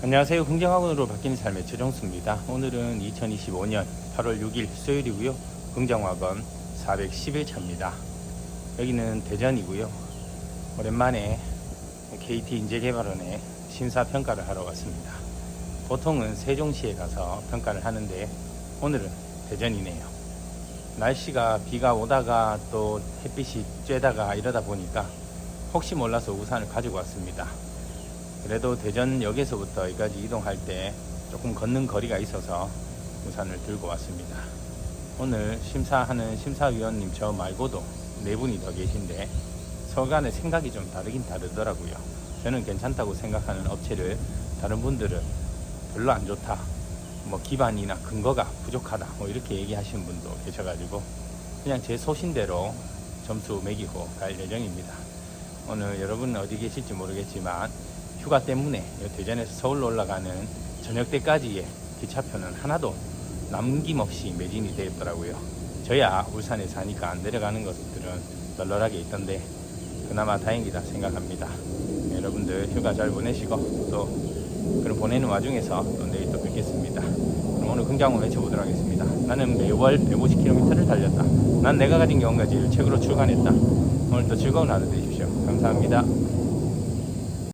안녕하세요. 긍정학원으로 바뀌는 삶의 최정수입니다. 오늘은 2025년 8월 6일 수요일이고요. 긍정학원 411차입니다. 여기는 대전이고요. 오랜만에 KT 인재개발원에 심사평가를 하러 왔습니다. 보통은 세종시에 가서 평가를 하는데 오늘은 대전이네요. 날씨가 비가 오다가 또 햇빛이 쬐다가 이러다 보니까 혹시 몰라서 우산을 가지고 왔습니다. 그래도 대전역에서부터 여기까지 이동할 때 조금 걷는 거리가 있어서 우산을 들고 왔습니다. 오늘 심사하는 심사위원님 저 말고도 네 분이 더 계신데 서로 간의 생각이 좀 다르긴 다르더라고요. 저는 괜찮다고 생각하는 업체를 다른 분들은 별로 안 좋다. 뭐 기반이나 근거가 부족하다. 뭐 이렇게 얘기하시는 분도 계셔가지고 그냥 제 소신대로 점수 매기고 갈 예정입니다. 오늘 여러분 어디 계실지 모르겠지만 휴가 때문에 이 대전에서 서울로 올라가는 저녁 때까지의 기차표는 하나도 남김없이 매진이 되었더라고요. 저야 울산에 사니까 안 내려가는 것들은 널널하게 있던데 그나마 다행이다 생각합니다. 여러분들 휴가 잘 보내시고 또 그런 보내는 와중에서 또 내일 또 뵙겠습니다. 그럼 오늘 긍장을 외쳐보도록 하겠습니다. 나는 매월 150km를 달렸다. 난 내가 가진 경험까지를 책으로 출간했다. 오늘도 즐거운 하루 되십시오. 감사합니다.